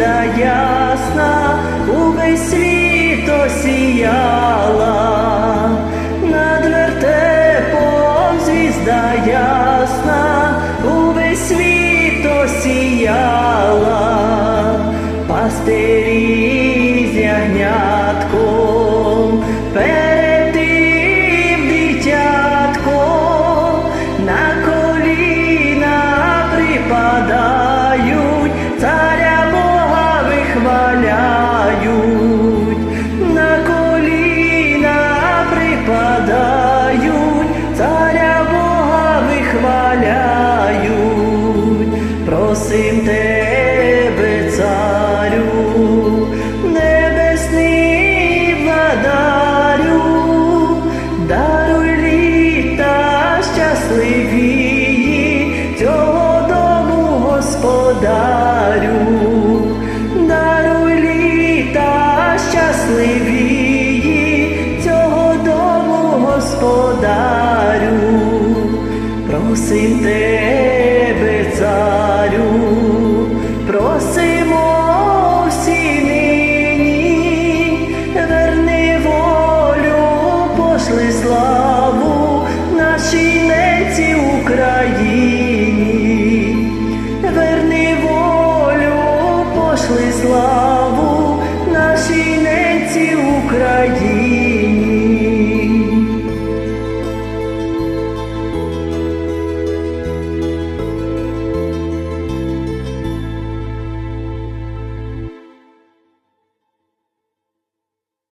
вода ясна увесь світ осіяла, над вертепом звізда ясна, увесь світ осіяла, пастирі з ягнятком. Просим тебе, царю, просимо всі нині, верни волю, пошли славу нашій неці Україні.